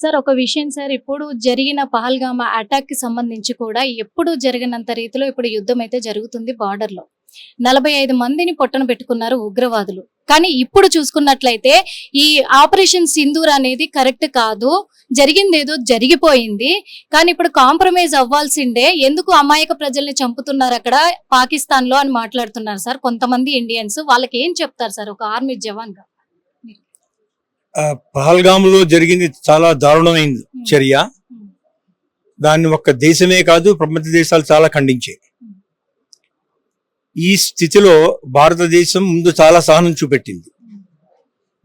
Sir ఒక విషయం sir ఇప్పుడు జరిగిన పహల్గామా అటాక్కి సంబంధించి కూడా ఎప్పుడు జరిగినంత రీతిలో ఇప్పుడు యుద్ధం అయితే జరుగుతుంది బార్డర్లో నలభై ఐదు మందిని పొట్టన పెట్టుకున్నారు ఉగ్రవాదులు. కానీ ఇప్పుడు చూసుకున్నట్లయితే ఈ ఆపరేషన్ సింధూర్ అనేది కరెక్ట్ కాదు జరిగింది ఏదో జరిగిపోయింది. కానీ ఇప్పుడు కాంప్రమైజ్ అవ్వాల్సిందే ఎందుకు అమాయక ప్రజల్ని చంపుతున్నారు అక్కడ పాకిస్తాన్లో అని మాట్లాడుతున్నారు సార్ కొంతమంది ఇండియన్స్. వాళ్ళకి ఏం చెప్తారు సార్ ఒక ఆర్మీ జవాన్గా పహల్గాములో జరిగింది చాలా దారుణమైన చర్య. దాన్ని ఒక్క దేశమే కాదు ప్రపంచ దేశాలు చాలా ఖండించాయి ఈ స్థితిలో భారతదేశం ముందు చాలా సహనం చూపెట్టింది.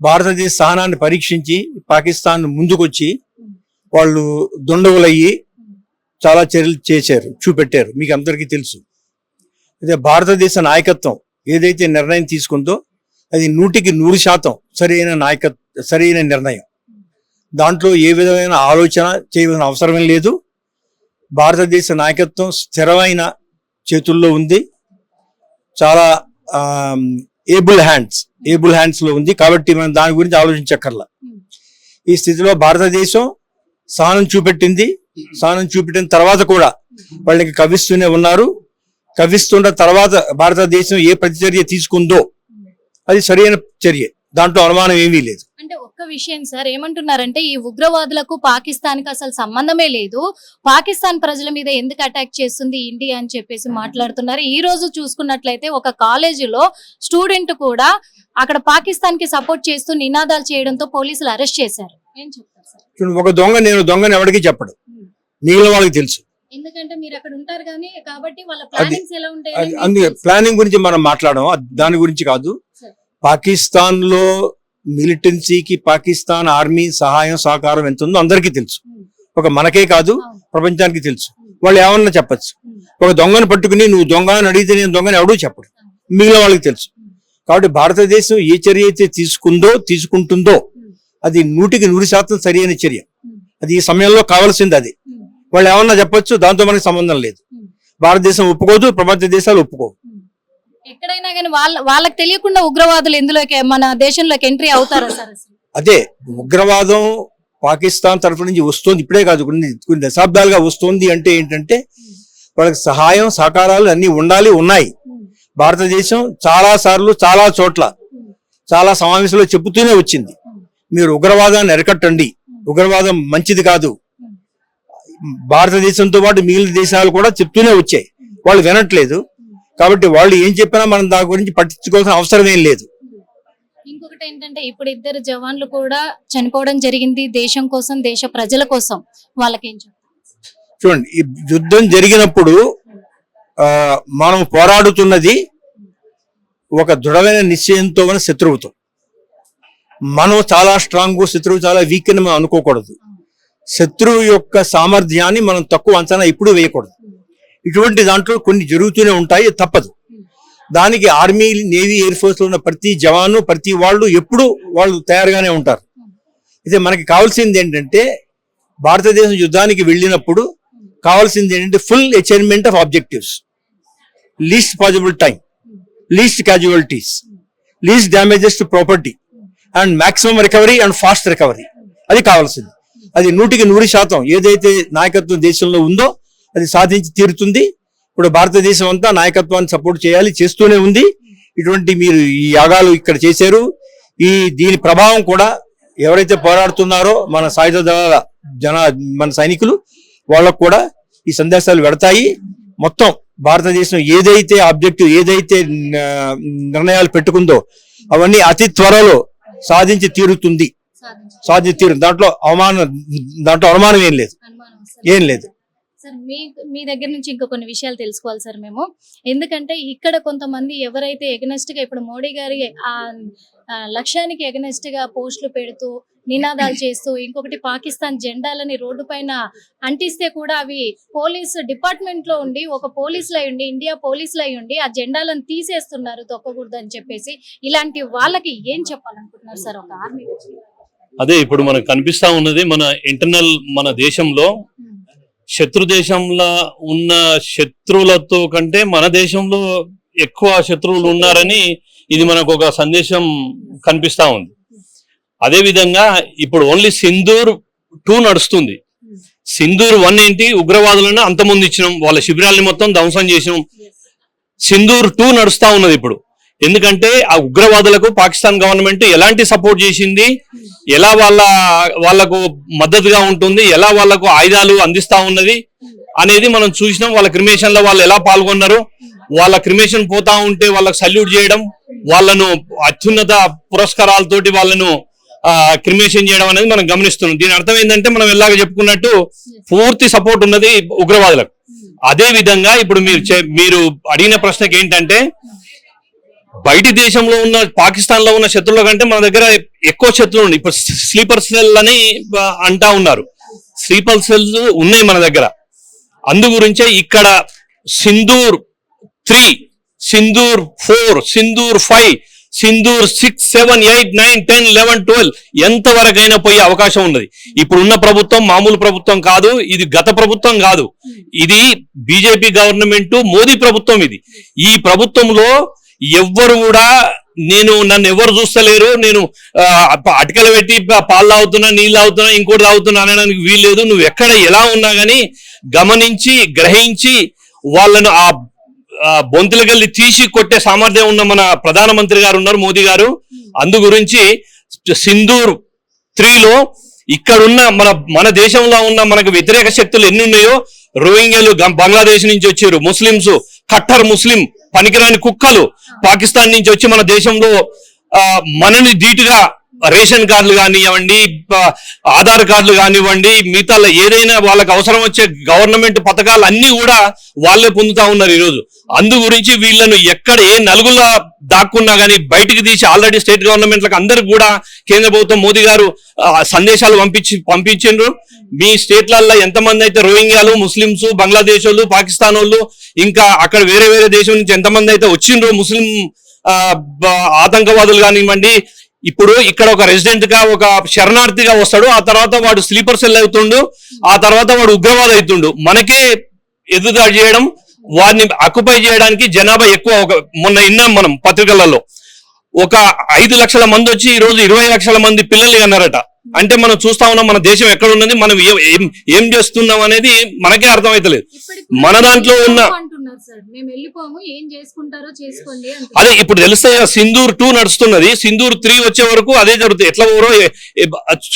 భారతదేశ సహనాన్ని పరీక్షించి పాకిస్తాన్ ముందుకొచ్చి వాళ్ళు దుండగులయ్యి చాలా చర్యలు చేశారు చూపెట్టారు. మీకు అందరికీ తెలుసు. అదే భారతదేశ నాయకత్వం ఏదైతే నిర్ణయం తీసుకుందో అది నూటికి నూరు శాతం సరైన నాయకత్వం సరైన నిర్ణయం. దాంట్లో ఏ విధమైన ఆలోచన చేయవలసిన అవసరమే లేదు. భారతదేశ నాయకత్వం స్థిరమైన చేతుల్లో ఉంది. చాలా ఏబుల్ హ్యాండ్స్ ఏబుల్ హ్యాండ్స్లో ఉంది. కాబట్టి మనం దాని గురించి ఆలోచించక్కర్లా. ఈ స్థితిలో భారతదేశం సహనం చూపెట్టింది. సహనం చూపెట్టిన తర్వాత కూడా వాళ్ళకి కవిస్తూనే ఉన్నారు. కవిస్తున్న తర్వాత భారతదేశం ఏ ప్రతిచర్య తీసుకుందో అది సరైన చర్య. దాంట్లో అనుమానం ఏమీ లేదు. ఒక్క విషయం సార్ ఏమంటున్నారంటే ఈ ఉగ్రవాదులకు పాకిస్తాన్కి అసలు సంబంధమే లేదు. పాకిస్తాన్ ప్రజల మీద ఎందుకు అటాక్ చేస్తుంది ఇండియా అని చెప్పేసి మాట్లాడుతున్నారు. ఈ రోజు చూసుకున్నట్లయితే ఒక కాలేజీలో స్టూడెంట్ కూడా అక్కడ పాకిస్తాన్కి సపోర్ట్ చేస్తూ నినాదాలు చేయడంతో పోలీసులు అరెస్ట్ చేశారు. ఏం చెప్తారు సార్? ఒక దొంగ నేను దొంగని ఎవరికి చెప్పడు. మిగిలిన వాళ్ళకి తెలుసు. ఎందుకంటే మీరు అక్కడ ఉంటారు కానీ కాబట్టి వాళ్ళ ప్లానింగ్స్ ఎలా ఉంటాయి అందుకే ప్లానింగ్ గురించి మనం మాట్లాడడం దాని గురించి కాదు. పాకిస్తాన్లో మిలిటెన్సీకి పాకిస్తాన్ ఆర్మీ సహాయం సహకారం ఎంత ఉందో అందరికీ తెలుసు. ఒక మనకే కాదు ప్రపంచానికి తెలుసు. వాళ్ళు ఏమన్నా చెప్పచ్చు. ఒక దొంగను పట్టుకుని నువ్వు దొంగ అని అడిగితే నేను దొంగని ఎవడూ చెప్పడు. మిగిలిన వాళ్ళకి తెలుసు. కాబట్టి భారతదేశం ఏ చర్య అయితే తీసుకుందో తీసుకుంటుందో అది నూటికి నూరు శాతం సరైన చర్య. అది ఈ సమయంలో కావాల్సింది అది. వాళ్ళు ఏమన్నా చెప్పొచ్చు దాంతో మనకి సంబంధం లేదు. భారతదేశం ఒప్పుకోదు ప్రపంచ దేశాలు ఒప్పుకోవు. ఎక్కడైనా కానీ వాళ్ళ వాళ్ళకి తెలియకుండా ఉగ్రవాదులు ఎందులోకి మన దేశంలోకి ఎంట్రీ అవుతారా సార్ అదే ఉగ్రవాదం పాకిస్తాన్ తరఫు నుంచి వస్తుంది ఇప్పుడే కాదు కొన్ని కొన్ని దశాబ్దాలుగా వస్తుంది అంటే ఏంటంటే వాళ్ళకి సహాయం సహకారాలు అన్ని ఉండాలి ఉన్నాయి. భారతదేశం చాలా సార్లు చాలా చోట్ల చాలా సమావేశంలో చెబుతూనే వచ్చింది. మీరు ఉగ్రవాదాన్ని అరికట్టండి ఉగ్రవాదం మంచిది కాదు. భారతదేశంతో పాటు మిగిలిన దేశాలు కూడా చెప్తూనే వచ్చాయి. వాళ్ళు వినట్లేదు. కాబట్టి వాళ్ళు ఏం చెప్పినా మనం దాని గురించి పట్టించుకోవాల్సిన అవసరం ఏం లేదు. ఇంకొకటి ఏంటంటే ఇప్పుడు ఇద్దరు జవాన్లు కూడా చనిపోవడం జరిగింది దేశం కోసం దేశ ప్రజల కోసం. వాళ్ళకి ఏం చెప్తారు? చూడండి ఈ యుద్ధం జరిగినప్పుడు ఆ, మనం పోరాడుతున్నది ఒక దృఢమైన నిశ్చయంతో ఉన్న శత్రువుతో. మనం చాలా స్ట్రాంగ్ శత్రువు చాలా వీక్ అని మనం అనుకోకూడదు. శత్రువు యొక్క సామర్థ్యాన్ని మనం తక్కువ అంచనా ఎప్పుడు వేయకూడదు. ఇటువంటి దాంట్లో కొన్ని జరుగుతూనే ఉంటాయి తప్పదు. దానికి ఆర్మీ నేవీ ఎయిర్ ఫోర్స్లో ఉన్న ప్రతి జవాను ప్రతి వాళ్ళు ఎప్పుడు వాళ్ళు తయారుగానే ఉంటారు. అయితే మనకి కావాల్సింది ఏంటంటే భారతదేశం యుద్ధానికి వెళ్ళినప్పుడు కావాల్సింది ఏంటంటే full achievement of objectives least possible time least casualties least damages to property and maximum recovery and fast recovery అది కావాల్సింది. అది నూటికి నూరు శాతం ఏదైతే నాయకత్వం దేశంలో ఉందో అది సాధించి తీరుతుంది. ఇప్పుడు భారతదేశం అంతా నాయకత్వాన్ని సపోర్ట్ చేయాలి చేస్తూనే ఉంది. ఇటువంటి మీరు ఈ యాగాలు ఇక్కడ చేశారు. ఈ దీని ప్రభావం కూడా ఎవరైతే పోరాడుతున్నారో మన సాయుధ దళాల జన మన సైనికులు వాళ్ళకు కూడా ఈ సందేశాలు వెడతాయి. మొత్తం భారతదేశం ఏదైతే ఆబ్జెక్టివ్ ఏదైతే నిర్ణయాలు పెట్టుకుందో అవన్నీ అతి త్వరలో సాధించి తీరుతుంది. సాధించి తీరు దాంట్లో అవమానం దాంట్లో అనుమానం ఏం లేదు. ఏం లేదు. సార్ మీ మీ దగ్గర నుంచి ఇంకా కొన్ని విషయాలు తెలుసుకోవాలి సార్ మేము. ఎందుకంటే ఇక్కడ కొంతమంది ఎవరైతే ఎగనెస్ట్గా ఇప్పుడు మోడీ గారి ఆ లక్ష్యానికి ఎగనెస్ట్గా పోస్టులు పెడుతూ నినాదాలు చేస్తూ ఇంకొకటి పాకిస్తాన్ జెండాలని రోడ్డు పైన అంటిస్తే కూడా అవి పోలీసు డిపార్ట్మెంట్లో ఉండి ఒక పోలీసులు ఉండి ఇండియా పోలీసులు ఉండి ఆ జెండాలను తీసేస్తున్నారు తొక్కకూడదు అని చెప్పేసి. ఇలాంటి వాళ్ళకి ఏం చెప్పాలనుకుంటున్నారు సార్ ఒక ఆర్మీ అదే ఇప్పుడు మనకు కనిపిస్తా ఉన్నది మన ఇంటర్నల్ మన దేశంలో శత్రు దేశంలో ఉన్న శత్రువులతో కంటే మన దేశంలో ఎక్కువ శత్రువులు ఉన్నారని ఇది మనకు ఒక సందేశం కనిపిస్తా ఉంది. అదే విధంగా ఇప్పుడు ఓన్లీ సింధూర్ టూ నడుస్తుంది. సింధూర్ వన్ ఏంటి? ఉగ్రవాదులను అంతమొందించినాం వాళ్ళ శిబిరాల్ని మొత్తం ధ్వంసం చేసినాం. సింధూర్ టూ నడుస్తూ ఉన్నది ఇప్పుడు. ఎందుకంటే ఆ ఉగ్రవాదులకు పాకిస్తాన్ గవర్నమెంట్ ఎలాంటి సపోర్ట్ చేసింది? ఎలా వాళ్ళ వాళ్ళకు మద్దతుగా ఉంటుంది ఎలా వాళ్ళకు ఆయుధాలు అందిస్తా ఉన్నది అనేది మనం చూసినాం. వాళ్ళ క్రిమేషన్లో వాళ్ళు ఎలా పాల్గొన్నారు వాళ్ళ క్రిమేషన్ పోతా ఉంటే వాళ్ళకు సల్యూట్ చేయడం వాళ్ళను అత్యున్నత పురస్కారాలతోటి వాళ్ళను క్రిమేషన్ చేయడం అనేది మనం గమనిస్తున్నాం. దీని అర్థం ఏంటంటే మనం ఎలాగ చెప్పుకున్నట్టు పూర్తి సపోర్ట్ ఉన్నది ఉగ్రవాదులకు. అదే విధంగా ఇప్పుడు మీరు మీరు అడిగిన ప్రశ్నకి ఏంటంటే బయటి దేశంలో ఉన్న పాకిస్తాన్లో ఉన్న శత్రువుల కంటే మన దగ్గర ఎక్కువ శత్రువులు ఉన్నాయి ఇప్పుడు స్లీపర్ సెల్ అని అంటా ఉన్నారు. స్లీపర్ సెల్స్ ఉన్నాయి మన దగ్గర. అందు గురించే ఇక్కడ Sindoor three Sindoor four Sindoor five Sindoor six seven eight nine ten eleven twelve ఎంత వరకైనా పోయే అవకాశం ఉన్నది. ఇప్పుడున్న ప్రభుత్వం మామూలు ప్రభుత్వం కాదు ఇది గత ప్రభుత్వం కాదు. ఇది బీజేపీ గవర్నమెంట్ మోదీ ప్రభుత్వం ఇది. ఈ ప్రభుత్వంలో ఎవ్వరు కూడా నేను నన్ను ఎవరు చూస్తలేరు. నేను అటుకలు అటకలు పెట్టి పాలు తాగుతున్నా నీళ్ళు తాగుతున్నా ఇంకోటి తాగుతున్నా అనడానికి వీల్లేదు నువ్వు ఎక్కడ ఎలా ఉన్నా కానీ గమనించి గ్రహించి వాళ్ళను ఆ ఆ, బొంతులకెళ్ళి తీసి కొట్టే సామర్థ్యం ఉన్న మన ప్రధానమంత్రి గారు ఉన్నారు మోదీ గారు. అందు గురించి సింధూర్ త్రీలో ఇక్కడున్న మన మన దేశంలో ఉన్న మనకు వ్యతిరేక శక్తులు ఎన్ని ఉన్నాయో రోహింగ్యాలు బంగ్లాదేశ్ నుంచి వచ్చారు ముస్లింస్ ఖట్టర్ ముస్లిం పనికిరాని కుక్కలు పాకిస్తాన్ నుంచి వచ్చి మన దేశంలో ఆ, మనని ధీటుగా రేషన్ కార్డులు కానివ్వండి ఆధార్ కార్డులు కానివ్వండి మిగతా ఏదైనా వాళ్ళకి అవసరం వచ్చే గవర్నమెంట్ పథకాలు అన్ని కూడా వాళ్ళే పొందుతా ఉన్నారు ఈరోజు. అందు గురించి వీళ్ళను ఎక్కడ ఏ నలుగులా దాక్కున్నా కానీ బయటికి తీసి ఆల్రెడీ స్టేట్ గవర్నమెంట్లకు అందరికి కూడా కేంద్ర ప్రభుత్వం మోదీ గారు సందేశాలు పంపించి పంపించిండ్రు. మీ స్టేట్లలో ఎంతమంది అయితే రోహింగ్యాలు ముస్లింస్ బంగ్లాదేశ్ వాళ్ళు పాకిస్తాన్ వాళ్ళు ఇంకా అక్కడ వేరే వేరే దేశం నుంచి ఎంతమంది అయితే వచ్చిండ్రో ముస్లిం ఆతంకవాదులు కానివ్వండి ఇప్పుడు ఇక్కడ ఒక రెసిడెంట్గా ఒక శరణార్థిగా వస్తాడు. ఆ తర్వాత వాడు స్లీపర్ సెల్ అవుతుండు. ఆ తర్వాత వాడు ఉగ్రవాద అవుతుండు. మనకే ఎదురుదాడి చేయడం వారిని అక్యుపై చేయడానికి జనాభా ఎక్కువ ఒక మొన్న విన్నాం మనం పత్రికలలో. ఒక ఐదు లక్షల మంది వచ్చి ఈ రోజు ఇరవై లక్షల మంది పిల్లలు అన్నారట. అంటే మనం చూస్తా ఉన్నాం మన దేశం ఎక్కడ ఉన్నది మనం ఏం- ఏం చేస్తున్నాం అనేది మనకే అర్థమైతలేదు. మన దాంట్లో ఉన్న- అంటున్నారు సార్. మేము వెళ్ళిపోము ఏం చేసుకుంటారో చేసుకోండి. అదే ఇప్పుడు తెలుస్తాయి సింధూర్ టూ నడుస్తున్నది సింధూర్ త్రీ వచ్చే వరకు అదే జరుగుతుంది. ఎట్లా ఊరో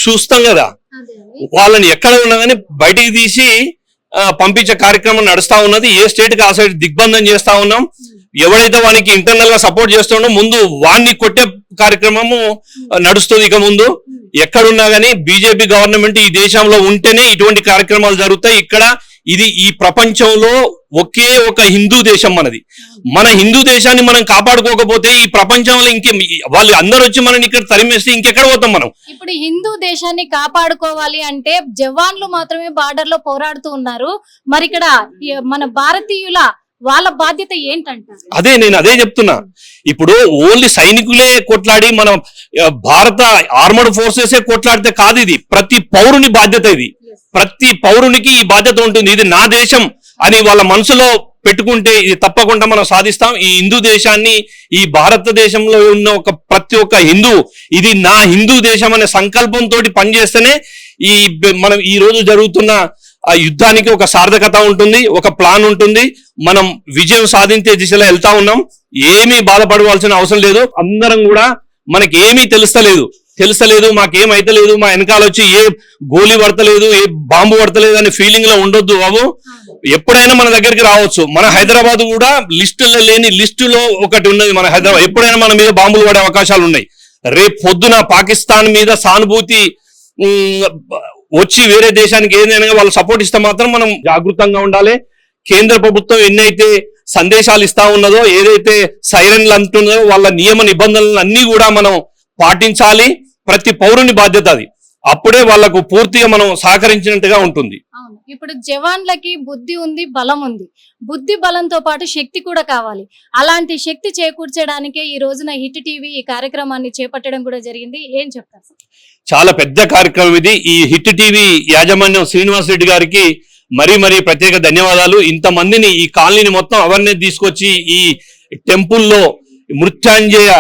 చూస్తాం కదా. వాళ్ళని ఎక్కడ ఉన్నా కానీ బయటికి తీసి పంపించే కార్యక్రమం నడుస్తా ఉన్నది. ఏ స్టేట్కి ఆ సైడ్ దిగ్బంధం చేస్తా ఉన్నాం. ఎవడైతే వానికి ఇంటర్నల్గా సపోర్ట్ చేస్తుండో ముందు వాడిని కొట్టే కార్యక్రమము ఆ, నడుస్తుంది ఇక ముందు. ఎక్కడున్నా గానీ బీజేపీ గవర్నమెంట్ ఈ దేశంలో ఉంటేనే ఇటువంటి కార్యక్రమాలు జరుగుతాయి. ఇక్కడ ఇది ఈ ప్రపంచంలో ఒకే ఒక హిందూ దేశం మనది. మన హిందూ దేశాన్ని మనం కాపాడుకోకపోతే ఈ ప్రపంచంలో ఇంకే వాళ్ళు అందరూ వచ్చి మనం ఇక్కడ తరిమేస్తే ఇంకెక్కడ పోతాం మనం? ఇప్పుడు హిందూ దేశాన్ని కాపాడుకోవాలి అంటే జవాన్లు మాత్రమే బార్డర్లో పోరాడుతూ ఉన్నారు. మరి ఇక్కడ మన భారతీయుల వాళ్ళ బాధ్యత ఏంటంటారు అదే నేను అదే చెప్తున్నా. ఇప్పుడు ఓన్లీ సైనికులే కొట్లాడి మన భారత ఆర్మడ్ ఫోర్సెస్ కొట్లాడితే కాదు ఇది. ప్రతి పౌరుని బాధ్యత ఇది. ప్రతి పౌరునికి ఈ బాధ్యత ఉంటుంది. ఇది నా దేశం. అని వాళ్ళ మనసులో పెట్టుకుంటే ఇది తప్పకుండా మనం సాధిస్తాం. ఈ హిందూ దేశాన్ని ఈ భారతదేశంలో ఉన్న ఒక ప్రతి ఒక్క హిందూ ఇది నా హిందూ దేశం అనే సంకల్పంతో పనిచేస్తేనే ఈ మనం ఈ రోజు జరుగుతున్న ఆ యుద్ధానికి ఒక సార్థకత ఉంటుంది ఒక ప్లాన్ ఉంటుంది. మనం విజయం సాధించే దిశలో వెళ్తా ఉన్నాం. ఏమీ బాధపడవలసిన అవసరం లేదు. అందరం కూడా మనకి ఏమీ తెలుస్తలేదు. తెలుస్తలేదు మాకేం మా వెనకాల వచ్చి ఏ గోలీ పడతలేదు ఏ బాంబు పడతలేదు అనే ఫీలింగ్లో ఉండొద్దు బాబు. ఎప్పుడైనా మన దగ్గరికి రావచ్చు. మన హైదరాబాద్ కూడా లిస్టులో లేని లిస్టులో ఒకటి ఉన్నది మన హైదరాబాద్. ఎప్పుడైనా మన మీద బాంబులు పడే అవకాశాలు ఉన్నాయి. రేపు పొద్దున పాకిస్తాన్ మీద సానుభూతి వచ్చి వేరే దేశానికి ఏదైనా వాళ్ళు సపోర్ట్ ఇస్తే మాత్రం మనం జాగృతంగా ఉండాలి. కేంద్ర ప్రభుత్వం ఎన్నైతే సందేశాలు ఇస్తా ఉన్నదో ఏదైతే సైరన్లు అంటున్నదో వాళ్ళ నియమ నిబంధనలు అన్ని కూడా మనం పాటించాలి. ప్రతి పౌరుని బాధ్యత అది. అప్పుడే వాళ్ళకు పూర్తిగా మనం సహకరించినట్టుగా ఉంటుంది. ఇప్పుడు జవాన్లకి బుద్ధి ఉంది బలం ఉంది. బుద్ధి బలంతో పాటు శక్తి కూడా కావాలి. అలాంటి శక్తి చేకూర్చడానికే ఈ రోజున హిట్ టీవీ ఈ కార్యక్రమాన్ని చేపట్టడం కూడా జరిగింది. ఏం చెప్తారు? చాలా పెద్ద కార్యక్రమం ఇది. ఈ హిట్ టీవీ యాజమాన్యం శ్రీనివాస్ రెడ్డి గారికి మరీ మరీ ప్రత్యేక ధన్యవాదాలు. ఇంతమందిని ఈ కాలనీని మొత్తం అవన్నీ తీసుకొచ్చి ఈ టెంపుల్లో మృత్యాంజయ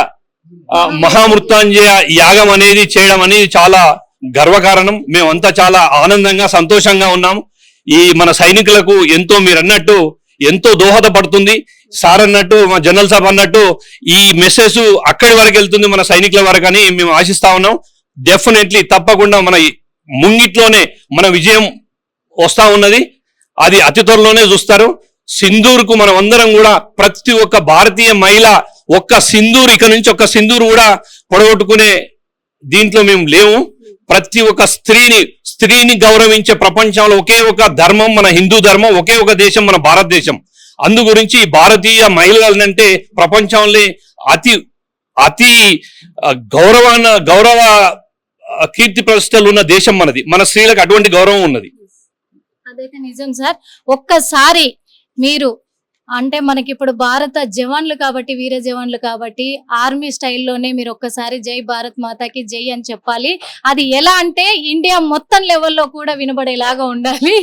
మహామృత్యాంజయ యాగం అనేది చేయడం అనేది చాలా గర్వకారణం. మేమంతా చాలా ఆనందంగా సంతోషంగా ఉన్నాం. ఈ మన సైనికులకు ఎంతో మీరు అన్నట్టు ఎంతో దోహదపడుతుంది. సార్ అన్నట్టు మా జనరల్ సాబ్ అన్నట్టు ఈ మెసేజ్ అక్కడి వరకు వెళ్తుంది మన సైనికుల వరకు అని మేము ఆశిస్తా ఉన్నాం. డెఫినెట్లీ తప్పకుండా మన ముంగిట్లోనే మన విజయం వస్తా ఉన్నది. అది అతి త్వరలోనే చూస్తారు. సింధూరుకు మనం అందరం కూడా ప్రతి ఒక్క భారతీయ మహిళ ఒక్క సింధూర్ ఇక నుంచి ఒక్క సింధూర్ కూడా పొడగొట్టుకునే దీంట్లో మేము లేవు ప్రతి ఒక్క స్త్రీని స్త్రీని గౌరవించే ప్రపంచంలో ఒకే ఒక ధర్మం మన హిందూ ధర్మం ఒకే ఒక దేశం మన భారతదేశం. అందు గురించి భారతీయ మహిళలంటే ప్రపంచంలో అతి అతి ఆ, గౌరవాన గౌరవ కీర్తి ప్రతిష్టలు ఉన్న దేశం మనది. మన స్త్రీలకు అటువంటి గౌరవం ఉన్నది. అదైతే నిజం సార్. ఒక్కసారి మీరు అంటే మనకి ఇప్పుడు భారత జవాన్లు కాబట్టి వీర జవాన్లు కాబట్టి ఆర్మీ స్టైల్లోనే మీరు ఒక్కసారి జై భారత్ మాతాకి జై అని చెప్పాలి. అది ఎలా అంటే ఇండియా మొత్తం లెవెల్లో కూడా వినబడేలాగా ఉండాలి.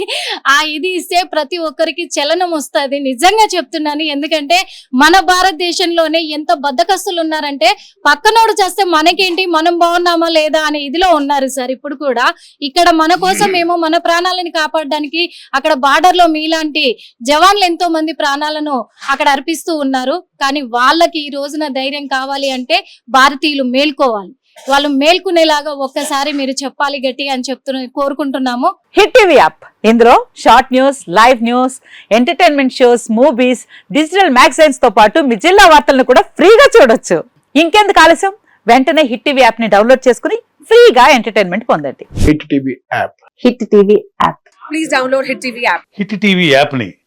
ఆ ఇది ఇస్తే ప్రతి ఒక్కరికి చలనం వస్తుంది. నిజంగా చెప్తున్నాను. ఎందుకంటే మన భారతదేశంలోనే ఎంత బద్దకస్తులు ఉన్నారంటే పక్కనోడు చేస్తే మనకేంటి మనం బాగున్నామా లేదా అనే ఇదిలో ఉన్నారు సార్. ఇప్పుడు కూడా ఇక్కడ మన కోసం ఏమో మన ప్రాణాలను కాపాడడానికి అక్కడ బార్డర్లో మీలాంటి జవాన్లు ఎంతో మంది ప్రాణాలు ప్రాణాలను అక్కడ అర్పిస్తూ ఉన్నారు. కానీ వాళ్ళకి ఈ రోజున ధైర్యం కావాలి అంటే భారతీయులు మేల్కోవాలి. వాళ్ళు మేల్కొనేలాగా ఒక్కసారి మీరు చెప్పాలి గట్టిగా అని చెప్తున్న కోరుకుంటున్నాము. Hit TV app. ఇందులో short news live news entertainment shows movies digital మ్యాగజైన్స్తో పాటు మీ జిల్లా వార్తలను కూడా ఫ్రీగా చూడొచ్చు. ఇంకెందుకు ఆలస్యం? వెంటనే హిట్ టీవీ యాప్ని డౌన్లోడ్ చేసుకుని ఫ్రీగా ఎంటర్టైన్మెంట్ పొందండి. Hit TV app. Hit TV app. Please download Hit TV app. Hit TV యాప్ని